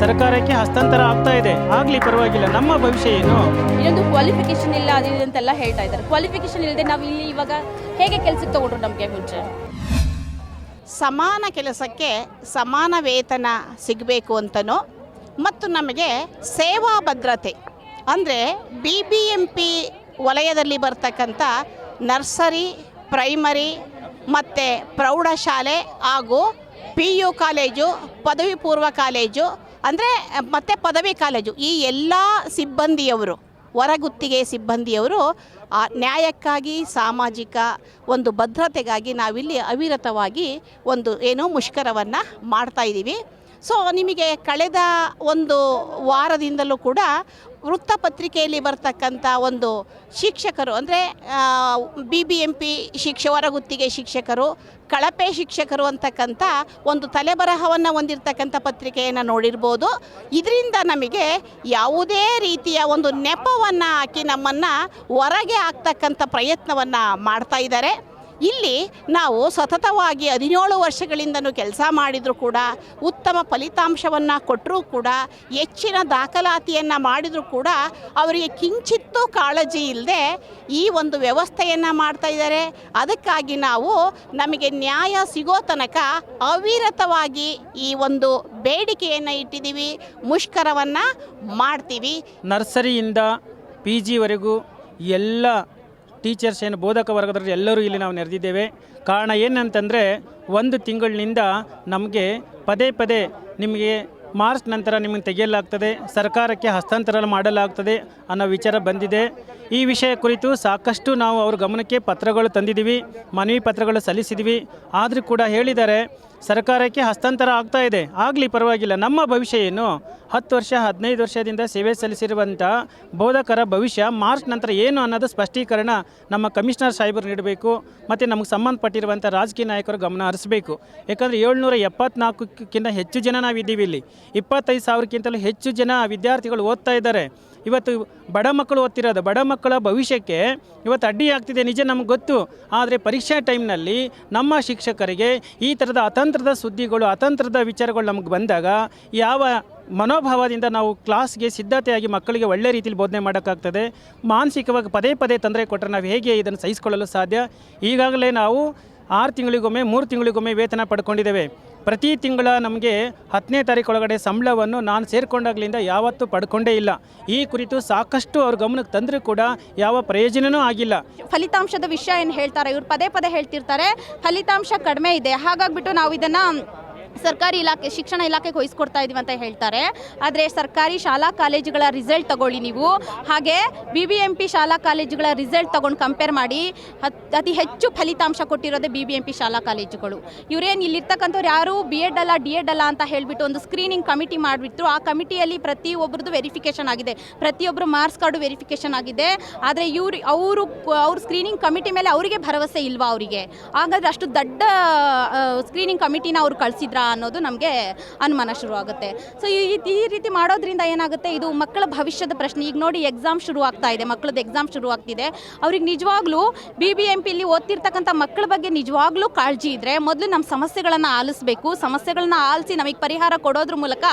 ಸರ್ಕಾರಕ್ಕೆ ಹಸ್ತಾಂತರ ಆಗ್ತಾ ಇದೆ. ಆಗ್ಲಿ ಪರವಾಗಿಲ್ಲ ನಮ್ಮ ಭವಿಷ್ಯ ಏನು? ಇನ್ನೊಂದು ಕ್ವಾಲಿಫಿಕೇಶನ್ ಇಲ್ಲ ಅದು ಅಂತೆಲ್ಲ ಹೇಳ್ತಾ ಇದ್ದಾರೆ. ಕ್ವಾಲಿಫಿಕೇಶನ್ ಇಲ್ಲದೆ ನಾವು ಇಲ್ಲಿ ಇವಾಗ ಹೇಗೆ ಕೆಲಸಕ್ಕೆ ತಗೊಂಡ್ರು ನಮಗೆ ಮುಂಚೆ? ಸಮಾನ ಕೆಲಸಕ್ಕೆ ಸಮಾನ ವೇತನ ಸಿಗಬೇಕು ಅಂತನೋ ಮತ್ತು ನಮಗೆ ಸೇವಾ ಭದ್ರತೆ ಅಂದರೆ ಬಿ ಬಿ ಎಂ ಪಿ ವಲಯದಲ್ಲಿ ಬರ್ತಕ್ಕಂಥ ನರ್ಸರಿ ಪ್ರೈಮರಿ ಮತ್ತು ಪ್ರೌಢಶಾಲೆ ಹಾಗೂ ಪಿ ಯು ಕಾಲೇಜು, ಪದವಿ ಪೂರ್ವ ಕಾಲೇಜು, ಅಂದರೆ ಮತ್ತು ಪದವಿ ಕಾಲೇಜು. ಈ ಎಲ್ಲ ಸಿಬ್ಬಂದಿಯವರು, ಹೊರಗುತ್ತಿಗೆ ಸಿಬ್ಬಂದಿಯವರು, ಆ ನ್ಯಾಯಕ್ಕಾಗಿ, ಸಾಮಾಜಿಕ ಒಂದು ಭದ್ರತೆಗಾಗಿ ನಾವಿಲ್ಲಿ ಅವಿರತವಾಗಿ ಒಂದು ಏನೋ ಮುಷ್ಕರವನ್ನು ಮಾಡ್ತಾ ಇದ್ದೀವಿ ಸೊ ನಿಮಗೆ ಕಳೆದ ಒಂದು ವಾರದಿಂದಲೂ ಕೂಡ ವೃತ್ತಪತ್ರಿಕೆಯಲ್ಲಿ ಬರ್ತಕ್ಕಂಥ ಒಂದು ಶಿಕ್ಷಕರು, ಅಂದರೆ ಬಿ ಬಿ ಎಂ ಪಿ ಶಿಕ್ಷ, ಹೊರಗುತ್ತಿಗೆ ಶಿಕ್ಷಕರು, ಕಳಪೆ ಶಿಕ್ಷಕರು ಅಂತಕ್ಕಂಥ ಒಂದು ತಲೆಬರಹವನ್ನು ಹೊಂದಿರತಕ್ಕಂಥ ಪತ್ರಿಕೆಯನ್ನು ನೋಡಿರ್ಬೋದು. ಇದರಿಂದ ನಮಗೆ ಯಾವುದೇ ರೀತಿಯ ಒಂದು ನೆಪವನ್ನು ಹಾಕಿ ನಮ್ಮನ್ನು ಹೊರಗೆ ಹಾಕ್ತಕ್ಕಂಥ ಪ್ರಯತ್ನವನ್ನು ಮಾಡ್ತಾ ಇದ್ದಾರೆ. ಇಲ್ಲಿ ನಾವು ಸತತವಾಗಿ ಹದಿನೇಳು ವರ್ಷಗಳಿಂದನೂ ಕೆಲಸ ಮಾಡಿದರೂ ಕೂಡ, ಉತ್ತಮ ಫಲಿತಾಂಶವನ್ನು ಕೊಟ್ಟರೂ ಕೂಡ, ಹೆಚ್ಚಿನ ದಾಖಲಾತಿಯನ್ನು ಮಾಡಿದರೂ ಕೂಡ ಅವರಿಗೆ ಕಿಂಚಿತ್ತೂ ಕಾಳಜಿ ಇಲ್ಲದೆ ಈ ಒಂದು ವ್ಯವಸ್ಥೆಯನ್ನು ಮಾಡ್ತಾ ಇದ್ದಾರೆ. ಅದಕ್ಕಾಗಿ ನಾವು ನಮಗೆ ನ್ಯಾಯ ಸಿಗೋ ತನಕ ಅವಿರತವಾಗಿ ಈ ಒಂದು ಬೇಡಿಕೆಯನ್ನು ಇಟ್ಟಿದ್ದೀವಿ, ಮುಷ್ಕರವನ್ನು ಮಾಡ್ತೀವಿ. ನರ್ಸರಿಯಿಂದ ಪಿ ಜಿವರೆಗೂ ಎಲ್ಲ ಟೀಚರ್ಸ್ ಏನು ಬೋಧಕ ವರ್ಗದವರು ಎಲ್ಲರೂ ಇಲ್ಲಿ ನಾವು ನೆರೆದಿದ್ದೇವೆ. ಕಾರಣ ಏನಂತಂದರೆ, ಒಂದು ತಿಂಗಳಿನಿಂದ ನಮಗೆ ಪದೇ ಪದೇ ನಿಮಗೆ ಮಾರ್ಚ್ ನಂತರ ನಿಮಗೆ ತೆಗೆಯಲಾಗ್ತದೆ. ಸರ್ಕಾರಕ್ಕೆ ಹಸ್ತಾಂತರ ಮಾಡಲಾಗ್ತದೆ ಅನ್ನೋ ವಿಚಾರ ಬಂದಿದೆ. ಈ ವಿಷಯ ಕುರಿತು ಸಾಕಷ್ಟು ನಾವು ಅವ್ರ ಗಮನಕ್ಕೆ ಪತ್ರಗಳು ತಂದಿದ್ದೀವಿ, ಮನವಿ ಪತ್ರಗಳು ಸಲ್ಲಿಸಿದ್ವಿ ಆದರೂ ಕೂಡ ಹೇಳಿದ್ದಾರೆ ಸರ್ಕಾರಕ್ಕೆ ಹಸ್ತಾಂತರ ಆಗ್ತಾ ಇದೆ. ಆಗಲಿ ಪರವಾಗಿಲ್ಲ, ನಮ್ಮ ಭವಿಷ್ಯ ಏನು? ಹತ್ತು ವರ್ಷ, ಹದಿನೈದು ವರ್ಷದಿಂದ ಸೇವೆ ಸಲ್ಲಿಸಿರುವಂಥ ಬೋಧಕರ ಭವಿಷ್ಯ ಮಾರ್ಚ್ ನಂತರ ಏನು ಅನ್ನೋದು ಸ್ಪಷ್ಟೀಕರಣ ನಮ್ಮ ಕಮಿಷನರ್ ಸಾಹೇಬರು ನೀಡಬೇಕು ಮತ್ತು ನಮಗೆ ಸಂಬಂಧಪಟ್ಟಿರುವಂಥ ರಾಜಕೀಯ ನಾಯಕರು ಗಮನ ಹರಿಸಬೇಕು. ಯಾಕಂದರೆ ಏಳ್ನೂರ ಎಪ್ಪತ್ನಾಲ್ಕಕ್ಕಿಂತ ಹೆಚ್ಚು ಜನ ನಾವಿದ್ದೀವಿ ಇಲ್ಲಿ. ಇಪ್ಪತ್ತೈದು ಸಾವಿರಕ್ಕಿಂತಲೂ ಹೆಚ್ಚು ಜನ ವಿದ್ಯಾರ್ಥಿಗಳು ಓದ್ತಾ ಇದ್ದಾರೆ. ಇವತ್ತು ಬಡ ಮಕ್ಕಳು ಓದ್ತಿರೋದು, ಬಡ ಮಕ್ಕಳ ಭವಿಷ್ಯಕ್ಕೆ ಇವತ್ತು ಅಡ್ಡಿ ಆಗ್ತಿದೆ, ನಿಜ ನಮ್ಗೆ ಗೊತ್ತು. ಆದರೆ ಪರೀಕ್ಷಾ ಟೈಮ್ನಲ್ಲಿ ನಮ್ಮ ಶಿಕ್ಷಕರಿಗೆ ಈ ಥರದ ಅತಂತ್ರದ ಸುದ್ದಿಗಳು, ಅತಂತ್ರದ ವಿಚಾರಗಳು ನಮಗೆ ಬಂದಾಗ ಯಾವ ಮನೋಭಾವದಿಂದ ನಾವು ಕ್ಲಾಸ್ಗೆ ಸಿದ್ಧತೆಯಾಗಿ ಮಕ್ಕಳಿಗೆ ಒಳ್ಳೆ ರೀತಿಯಲ್ಲಿ ಬೋಧನೆ ಮಾಡೋಕ್ಕಾಗ್ತದೆ? ಮಾನಸಿಕವಾಗಿ ಪದೇ ಪದೇ ತೊಂದರೆ ಕೊಟ್ಟರೆ ನಾವು ಹೇಗೆ ಇದನ್ನು ಸಹಿಸಿಕೊಳ್ಳಲು ಸಾಧ್ಯ? ಈಗಾಗಲೇ ನಾವು ಆರು ತಿಂಗಳಿಗೊಮ್ಮೆ, ಮೂರು ತಿಂಗಳಿಗೊಮ್ಮೆ ವೇತನ ಪಡ್ಕೊಂಡಿದ್ದೇವೆ. ಪ್ರತಿ ತಿಂಗಳ ನಮಗೆ ಹತ್ತನೇ ತಾರೀಕು ಒಳಗಡೆ ಸಂಬಳವನ್ನು ನಾನು ಸೇರಿಕೊಂಡಾಗಲಿಂದ ಯಾವತ್ತೂ ಪಡ್ಕೊಂಡೇ ಇಲ್ಲ. ಈ ಕುರಿತು ಸಾಕಷ್ಟು ಅವ್ರ ಗಮನಕ್ಕೆ ತಂದರೂ ಕೂಡ ಯಾವ ಪ್ರಯೋಜನವೂ ಆಗಿಲ್ಲ. ಫಲಿತಾಂಶದ ವಿಷಯ ಏನು ಹೇಳ್ತಾರೆ? ಇವ್ರು ಪದೇ ಪದೇ ಹೇಳ್ತಿರ್ತಾರೆ, ಫಲಿತಾಂಶ ಕಡಿಮೆ ಇದೆ. ಹಾಗಾಗ್ಬಿಟ್ಟು ನಾವು ಇದನ್ನು ಸರ್ಕಾರಿ ಇಲಾಖೆ, ಶಿಕ್ಷಣ ಇಲಾಖೆಗೆ ವಹಿಸ್ಕೊಡ್ತಾ ಇದೀವಿ ಅಂತ ಹೇಳ್ತಾರೆ. ಆದರೆ ಸರ್ಕಾರಿ ಶಾಲಾ ಕಾಲೇಜುಗಳ ರಿಸಲ್ಟ್ ತಗೊಳ್ಳಿ ನೀವು. ಹಾಗೆ ಬಿ ಬಿ ಎಂ ಪಿ ಶಾಲಾ ಕಾಲೇಜುಗಳ ರಿಸಲ್ಟ್ ತಗೊಂಡು ಕಂಪೇರ್ ಮಾಡಿ ಅತಿ ಹೆಚ್ಚು ಫಲಿತಾಂಶ ಕೊಟ್ಟಿರೋದೇ ಬಿ ಬಿ ಎಂ ಪಿ ಶಾಲಾ ಕಾಲೇಜುಗಳು. ಇವರೇನು ಇಲ್ಲಿರ್ತಕ್ಕಂಥವ್ರು ಯಾರು ಬಿ ಎಡ್ ಅಲ್ಲ ಡಿ ಎಡ್ ಅಲ್ಲ ಅಂತ ಹೇಳಿಬಿಟ್ಟು ಒಂದು ಸ್ಕ್ರೀನಿಂಗ್ ಕಮಿಟಿ ಮಾಡಿಬಿಟ್ರು. ಆ ಕಮಿಟಿಯಲ್ಲಿ ಪ್ರತಿಯೊಬ್ಬರದ್ದು ವೆರಿಫಿಕೇಷನ್ ಆಗಿದೆ. ಪ್ರತಿಯೊಬ್ಬರು ಮಾರ್ಕ್ಸ್ ಕಾರ್ಡು ವೆರಿಫಿಕೇಷನ್ ಆಗಿದೆ. ಆದರೆ ಇವರು, ಅವರು ಅವ್ರ ಸ್ಕ್ರೀನಿಂಗ್ ಕಮಿಟಿ ಮೇಲೆ ಅವರಿಗೆ ಭರವಸೆ ಇಲ್ವಾ ಅವರಿಗೆ? ಹಾಗಾದ್ರೆ ಅಷ್ಟು ದೊಡ್ಡ ಸ್ಕ್ರೀನಿಂಗ್ ಕಮಿಟಿನ ಅವ್ರು ಕಳಿಸಿದ್ರಾ? ಅನ್ನೋದು ನಮಗೆ ಅನುಮಾನ ಶುರುವಾಗುತ್ತೆ. ಸೊ ಈ ಈ ರೀತಿ ಮಾಡೋದ್ರಿಂದ ಏನಾಗುತ್ತೆ? ಇದು ಮಕ್ಕಳ ಭವಿಷ್ಯದ ಪ್ರಶ್ನೆ. ಈಗ ನೋಡಿ ಎಕ್ಸಾಮ್ ಶುರು ಆಗ್ತಾ ಇದೆ. ಮಕ್ಕಳದ್ದು ಎಕ್ಸಾಮ್ ಶುರು ಆಗ್ತಿದೆ. ಅವ್ರಿಗೆ ನಿಜವಾಗ್ಲೂ ಬಿ ಬಿ ಎಂ ಪಿಲಿ ಓದ್ತಿರ್ತಕ್ಕಂಥ ಮಕ್ಕಳ ಬಗ್ಗೆ ನಿಜವಾಗ್ಲೂ ಕಾಳಜಿ ಇದ್ದರೆ ಮೊದಲು ನಮ್ಮ ಸಮಸ್ಯೆಗಳನ್ನು ಆಲಿಸಬೇಕು. ಸಮಸ್ಯೆಗಳನ್ನ ಆಲಿಸಿ ನಮಗೆ ಪರಿಹಾರ ಕೊಡೋದ್ರ ಮೂಲಕ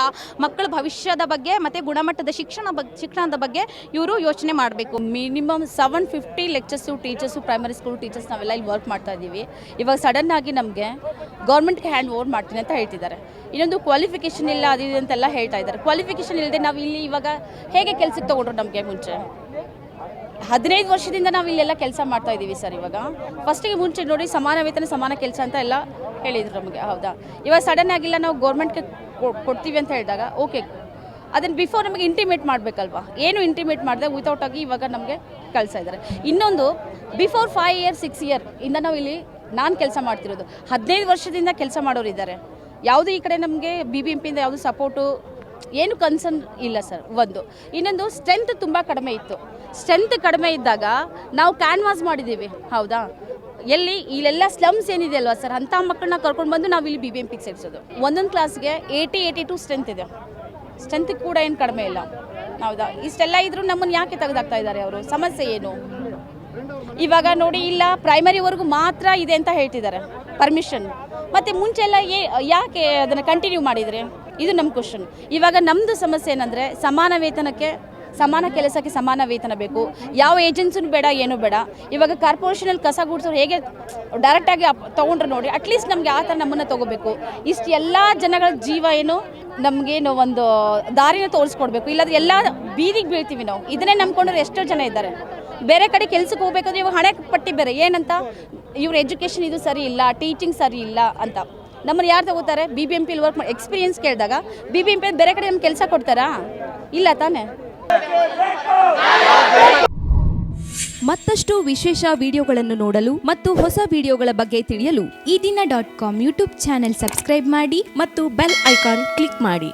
ಮಕ್ಕಳ ಭವಿಷ್ಯದ ಬಗ್ಗೆ ಮತ್ತು ಗುಣಮಟ್ಟದ ಶಿಕ್ಷಣ ಬಗ್ಗೆ ಶಿಕ್ಷಣದ ಬಗ್ಗೆ ಇವರು ಯೋಚನೆ ಮಾಡಬೇಕು. Minimum seven fifty lecturers, teachers primary school teachers ನಾವೆಲ್ಲ ಇಲ್ಲಿ ವರ್ಕ್ ಮಾಡ್ತಾ ಇದ್ದೀವಿ. ಇವಾಗ ಸಡನ್ ಆಗಿ ನಮಗೆ ಗೌರ್ಮೆಂಟ್ಗೆ ಹ್ಯಾಂಡ್ ಓವರ್ ಮಾಡ್ತೀನಿ ಅಂತ ಹೇಳ್ತಿದ್ದಾರೆ. ಇನ್ನೊಂದು ಕ್ವಾಲಿಫಿಕೇಷನ್ ಇಲ್ಲ, ಅದು ಇದು ಅಂತೆಲ್ಲ ಹೇಳ್ತಾ ಇದ್ದಾರೆ. ಕ್ವಾಲಿಫಿಕೇಷನ್ ಇಲ್ಲದೆ ನಾವು ಇಲ್ಲಿ ಇವಾಗ ಹೇಗೆ ಕೆಲಸಕ್ಕೆ ತೊಗೊಂಡ್ರು ನಮಗೆ ಮುಂಚೆ? ಹದಿನೈದು ವರ್ಷದಿಂದ ನಾವು ಇಲ್ಲೆಲ್ಲ ಕೆಲಸ ಮಾಡ್ತಾ ಇದ್ದೀವಿ ಸರ್ ಇವಾಗ. ಫಸ್ಟಿಗೆ ಮುಂಚೆ ನೋಡಿ ಸಮಾನ ವೇತನ, ಸಮಾನ ಕೆಲಸ ಅಂತ ಎಲ್ಲ ಹೇಳಿದ್ರು ನಮಗೆ, ಹೌದಾ? ಇವಾಗ ಸಡನ್ ಆಗಿಲ್ಲ ನಾವು ಗೌರ್ಮೆಂಟ್ಗೆ ಕೊಡ್ತೀವಿ ಅಂತ ಹೇಳಿದಾಗ ಓಕೆ ಅದನ್ನು ಬಿಫೋರ್ ನಮಗೆ ಇಂಟಿಮೇಟ್ ಮಾಡಬೇಕಲ್ವಾ? ಏನು ಇಂಟಿಮೇಟ್ ಮಾಡಿದೆ ವಿತೌಟ್ ಆಗಿ ಇವಾಗ ನಮಗೆ ಕಳಿಸ್ತಾ ಇದ್ದಾರೆ ಇನ್ನೊಂದು before five year six year ಇಂದ ನಾವು ಇಲ್ಲಿ ನಾನು ಕೆಲಸ ಮಾಡ್ತಿರೋದು. ಹದಿನೈದು ವರ್ಷದಿಂದ ಕೆಲಸ ಮಾಡೋರು ಇದ್ದಾರೆ ಯಾವುದು ಈ ಕಡೆ ನಮಗೆ ಬಿ ಬಿ ಎಂ ಪಿಯಿಂದ ಯಾವುದು ಸಪೋರ್ಟು ಏನು ಕನ್ಸರ್ನ್ ಇಲ್ಲ ಸರ್ ಒಂದು. ಇನ್ನೊಂದು ಸ್ಟ್ರೆಂತ್ ತುಂಬ ಕಡಿಮೆ ಇತ್ತು. ಸ್ಟ್ರೆಂತ್ ಕಡಿಮೆ ಇದ್ದಾಗ ನಾವು ಕ್ಯಾನ್ವಾಸ್ ಮಾಡಿದ್ದೀವಿ ಹೌದಾ? ಎಲ್ಲಿ, ಇಲ್ಲೆಲ್ಲ ಸ್ಲಮ್ಸ್ ಏನಿದೆ ಅಲ್ವಾ ಸರ್ ಅಂಥ ಮಕ್ಕಳನ್ನ ಕರ್ಕೊಂಡು ಬಂದು ನಾವು ಇಲ್ಲಿ ಬಿ ಬಿ ಎಂ ಪಿಗೆ ಸೇರಿಸೋದು. ಒಂದೊಂದು ಕ್ಲಾಸ್ಗೆ ಏಯ್ಟಿ ಏಯ್ಟಿ ಟು ಸ್ಟ್ರೆಂತ್ ಇದೆ. ಸ್ಟ್ರೆಂತ್ ಕೂಡ ಏನು ಕಡಿಮೆ ಇಲ್ಲ. ಹೌದಾ? ಇಷ್ಟೆಲ್ಲ ಇದ್ರೂ ನಮ್ಮನ್ನು ಯಾಕೆ ತೆಗೆದಾಗ್ತಾ ಇದ್ದಾರೆ ಅವರು? ಸಮಸ್ಯೆ ಏನು? ಇವಾಗ ನೋಡಿ, ಇಲ್ಲ ಪ್ರೈಮರಿವರೆಗೂ ಮಾತ್ರ ಇದೆ ಅಂತ ಹೇಳ್ತಿದ್ದಾರೆ. ಪರ್ಮಿಷನ್ ಮತ್ತು ಮುಂಚೆ ಎಲ್ಲ ಏ, ಯಾಕೆ ಅದನ್ನು ಕಂಟಿನ್ಯೂ ಮಾಡಿದರೆ? ಇದು ನಮ್ಮ ಕ್ವಶನ್ ಇವಾಗ ನಮ್ಮದು ಸಮಸ್ಯೆ ಏನಂದರೆ, ಸಮಾನ ವೇತನಕ್ಕೆ, ಸಮಾನ ಕೆಲಸಕ್ಕೆ ಸಮಾನ ವೇತನ ಬೇಕು. ಯಾವ ಏಜೆನ್ಸಿನೂ ಬೇಡ, ಏನೂ ಬೇಡ. ಇವಾಗ ಕಾರ್ಪೊರೇಷನಲ್ಲಿ ಕಸ ಗುಡಿಸೋರು ಹೇಗೆ ಡೈರೆಕ್ಟಾಗಿ ತೊಗೊಂಡ್ರೆ ನೋಡಿ ಅಟ್ಲೀಸ್ಟ್ ನಮಗೆ ಆ ಥರ ನಮ್ಮನ್ನು ತೊಗೋಬೇಕು. ಇಷ್ಟು ಎಲ್ಲ ಜನಗಳ ಜೀವ ಏನು ನಮಗೇನು ಒಂದು ದಾರಿನ ತೋರಿಸ್ಕೊಡ್ಬೇಕು. ಇಲ್ಲಾಂದ್ರೆ ಎಲ್ಲ ಬೀದಿಗೆ ಬೀಳ್ತೀವಿ ನಾವು. ಇದನ್ನೇ ನಂಬ್ಕೊಂಡ್ರೆ ಎಷ್ಟೋ ಜನ ಇದ್ದಾರೆ. ಬೇರೆ ಕಡೆ ಕೆಲಸಕ್ಕೆ ಹೋಗ್ಬೇಕಂದ್ರೆ ಇವಾಗ ಹಣೆ ಪಟ್ಟಿ ಬೇರೆ. ಏನಂತ? ಇವ್ರ ಎಜುಕೇಷನ್ ಇದು ಸರಿ ಇಲ್ಲ ಟೀಚಿಂಗ್ ಸರಿ ಇಲ್ಲ ಅಂತ. ನಮ್ಮನ್ನು ಯಾರು ತಗೋತಾರೆ? ಬಿ ಬಿ ಎಂ ಪಿಲಿ ವರ್ಕ್ ಮಾಡಿ ಎಕ್ಸ್ಪೀರಿಯನ್ಸ್ ಕೇಳಿದಾಗ ಬಿ ಬಿ ಎಂ ಪಿ ಬೇರೆ ಕಡೆ ನಮ್ಗೆ ಕೆಲಸ ಕೊಡ್ತಾರಾ? ಇಲ್ಲ ತಾನೇ. ಮತ್ತಷ್ಟು ವಿಶೇಷ ವಿಡಿಯೋಗಳನ್ನು ನೋಡಲು ಮತ್ತು ಹೊಸ ವಿಡಿಯೋಗಳ ಬಗ್ಗೆ ತಿಳಿಯಲು ಈ ದಿನ dot com YouTube channel subscribe ಮಾಡಿ ಮತ್ತು ಬೆಲ್ ಐಕಾನ್ ಕ್ಲಿಕ್ ಮಾಡಿ.